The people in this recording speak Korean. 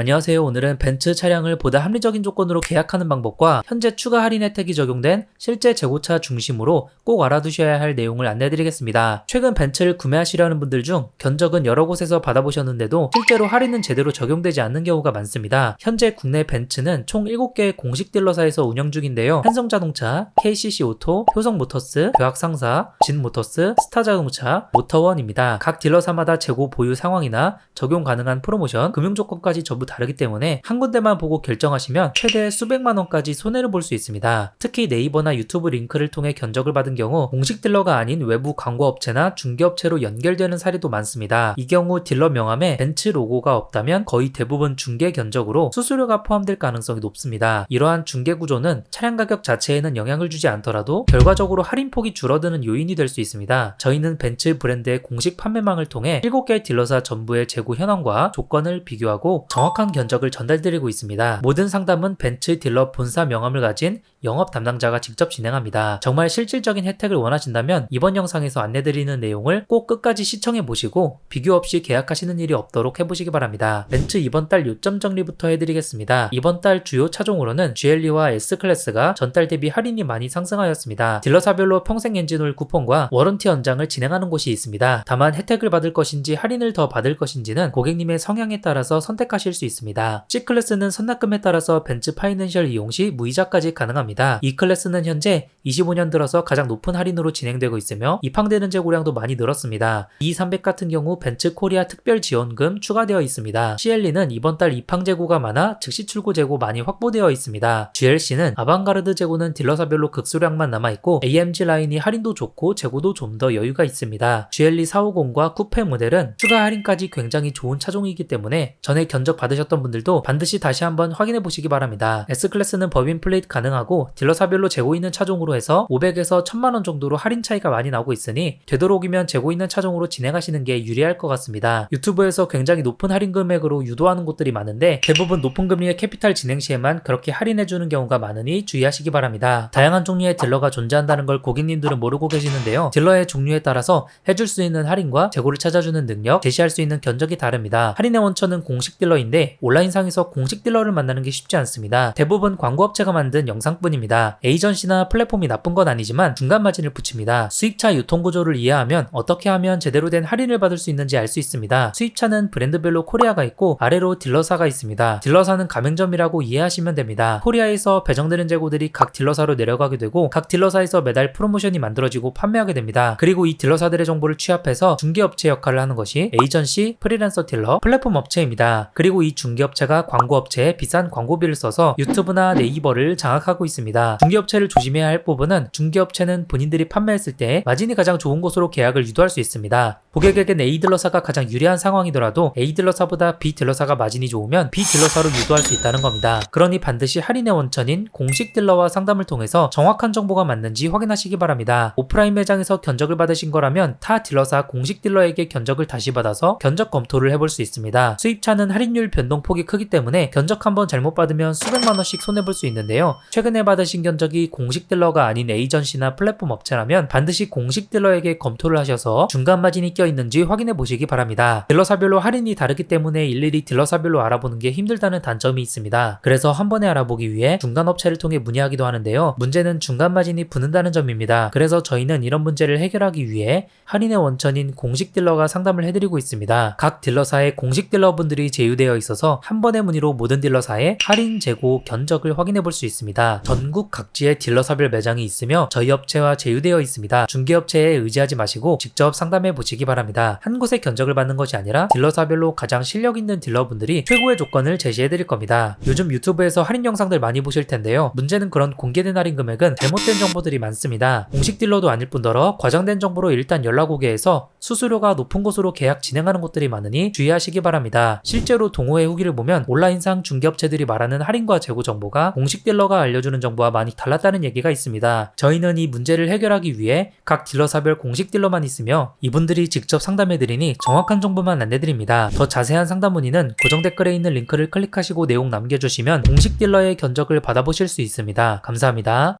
안녕하세요. 오늘은 벤츠 차량을 보다 합리적인 조건으로 계약하는 방법과 현재 추가 할인 혜택이 적용된 실제 재고차 중심으로 꼭 알아두셔야 할 내용을 안내드리겠습니다. 최근 벤츠를 구매하시려는 분들 중 견적은 여러 곳에서 받아보셨는데도 실제로 할인은 제대로 적용되지 않는 경우가 많습니다. 현재 국내 벤츠는 총 7개의 공식 딜러사에서 운영 중인데요. 한성자동차, KCC 오토, 효성모터스, 교학상사, 진모터스, 스타자동차, 모터원입니다. 각 딜러사마다 재고 보유 상황이나 적용 가능한 프로모션, 금융 조건까지 전부 다르기 때문에 한 군데만 보고 결정하시면 최대 수백만 원까지 손해를 볼 수 있습니다. 특히 네이버나 유튜브 링크를 통해 견적을 받은 경우 공식 딜러가 아닌 외부 광고업체나 중개업체로 연결되는 사례도 많습니다. 이 경우 딜러 명함에 벤츠 로고가 없다면 거의 대부분 중개 견적으로 수수료가 포함될 가능성이 높습니다. 이러한 중개 구조는 차량 가격 자체에는 영향을 주지 않더라도 결과적으로 할인폭이 줄어드는 요인이 될 수 있습니다. 저희는 벤츠 브랜드의 공식 판매망을 통해 7개 딜러사 전부의 재고 현황과 조건을 비교하고 정확한 견적을 전달드리고 있습니다. 모든 상담은 벤츠 딜러 본사 명함을 가진 영업 담당자가 직접 진행합니다. 정말 실질적인 혜택을 원하신다면 이번 영상에서 안내드리는 내용을 꼭 끝까지 시청해 보시고 비교 없이 계약하시는 일이 없도록 해보시기 바랍니다. 벤츠 이번 달 요점 정리부터 해드리겠습니다. 이번 달 주요 차종으로는 GLE와 S클래스가 전달 대비 할인이 많이 상승하였습니다. 딜러사별로 평생 엔진오일 쿠폰과 워런티 연장을 진행하는 곳이 있습니다. 다만 혜택을 받을 것인지 할인을 더 받을 것인지는 고객님의 성향에 따라서 선택하실 수 있습니다. C클래스는 선납금에 따라서 벤츠 파이낸셜 이용 시 무이자까지 가능합니다. E클래스는 현재 25년 들어서 가장 높은 할인으로 진행되고 있으며 입항되는 재고량도 많이 늘었습니다. E300 같은 경우 벤츠 코리아 특별 지원금 추가되어 있습니다. CLE는 이번 달 입항 재고가 많아 즉시 출고 재고 많이 확보되어 있습니다. GLC는 아방가르드 재고는 딜러사별로 극소량만 남아있고 AMG 라인이 할인도 좋고 재고도 좀 더 여유가 있습니다. GLE 450과 쿠페 모델은 추가 할인까지 굉장히 좋은 차종이기 때문에 전에 견적 받으셨던 분들도 반드시 다시 한번 확인해 보시기 바랍니다. S클래스는 법인 플레이트 가능하고 딜러사별로 재고 있는 차종으로 해서 500에서 1000만원 정도로 할인 차이가 많이 나고 있으니 되도록이면 재고 있는 차종으로 진행하시는 게 유리할 것 같습니다. 유튜브에서 굉장히 높은 할인 금액으로 유도하는 곳들이 많은데 대부분 높은 금리의 캐피탈 진행 시에만 그렇게 할인해주는 경우가 많으니 주의하시기 바랍니다. 다양한 종류의 딜러가 존재한다는 걸 고객님들은 모르고 계시는데요. 딜러의 종류에 따라서 해줄 수 있는 할인과 재고를 찾아주는 능력, 제시할 수 있는 견적이 다릅니다. 할인의 원천은 공식 딜러인데 온라인상에서 공식 딜러를 만나는 게 쉽지 않습니다. 대부분 광고업체가 만든 영상뿐 입니다. 에이전시나 플랫폼이 나쁜 건 아니지만 중간 마진을 붙입니다. 수입차 유통 구조를 이해하면 어떻게 하면 제대로 된 할인을 받을 수 있는지 알 수 있습니다. 수입차는 브랜드별로 코리아가 있고 아래로 딜러사가 있습니다. 딜러사는 가맹점이라고 이해하시면 됩니다. 코리아에서 배정되는 재고들이 각 딜러사로 내려가게 되고 각 딜러사에서 매달 프로모션이 만들어지고 판매하게 됩니다. 그리고 이 딜러사들의 정보를 취합해서 중개업체 역할을 하는 것이 에이전시, 프리랜서 딜러, 플랫폼 업체입니다. 그리고 이 중개업체가 광고업체에 비싼 광고비를 써서 유튜브나 네이버를 장악하고 있습니다. 중개업체를 조심해야 할 부분은 중개업체는 본인들이 판매했을 때 마진이 가장 좋은 곳으로 계약을 유도할 수 있습니다. 고객에겐 A 딜러사가 가장 유리한 상황이더라도 A 딜러사보다 B 딜러사가 마진이 좋으면 B 딜러사로 유도할 수 있다는 겁니다. 그러니 반드시 할인의 원천인 공식 딜러와 상담을 통해서 정확한 정보가 맞는지 확인하시기 바랍니다. 오프라인 매장에서 견적을 받으신 거라면 타 딜러사 공식 딜러에게 견적을 다시 받아서 견적 검토를 해볼 수 있습니다. 수입차는 할인율 변동폭이 크기 때문에 견적 한 번 잘못 받으면 수백만 원씩 손해볼 수 있는데요. 최근에 받으신 견적이 공식 딜러가 아닌 에이전시나 플랫폼 업체라면 반드시 공식 딜러에게 검토를 하셔서 중간 마진이 껴 있는지 확인해 보시기 바랍니다. 딜러사별로 할인이 다르기 때문에 일일이 딜러사별로 알아보는 게 힘들다는 단점이 있습니다. 그래서 한 번에 알아보기 위해 중간 업체를 통해 문의하기도 하는데요. 문제는 중간 마진이 붙는다는 점입니다. 그래서 저희는 이런 문제를 해결하기 위해 할인의 원천인 공식 딜러가 상담을 해드리고 있습니다. 각 딜러사의 공식 딜러분들이 제휴되어 있어서 한 번의 문의로 모든 딜러사의 할인 재고 견적을 확인해 볼 수 있습니다. 전국 각지에 딜러사별 매장이 있으며 저희 업체와 제휴되어 있습니다. 중개업체에 의지하지 마시고 직접 상담해 보시기 바랍니다. 한 곳에 견적을 받는 것이 아니라 딜러사별로 가장 실력 있는 딜러분들이 최고의 조건을 제시해 드릴 겁니다. 요즘 유튜브에서 할인 영상들 많이 보실 텐데요. 문제는 그런 공개된 할인 금액은 잘못된 정보들이 많습니다. 공식 딜러도 아닐 뿐더러 과장된 정보로 일단 연락 오게 해서 수수료가 높은 곳으로 계약 진행하는 곳들이 많으니 주의하시기 바랍니다. 실제로 동호회 후기를 보면 온라인상 중개업체들이 말하는 할인과 재고 정보가 공식 딜러가 알려주는 정보와 많이 달랐다는 얘기가 있습니다. 저희는 이 문제를 해결하기 위해 각 딜러사별 공식 딜러만 있으며 이분들이 직접 상담해드리니 정확한 정보만 안내드립니다. 더 자세한 상담 문의는 고정 댓글에 있는 링크를 클릭하시고 내용 남겨주시면 공식 딜러의 견적을 받아보실 수 있습니다. 감사합니다.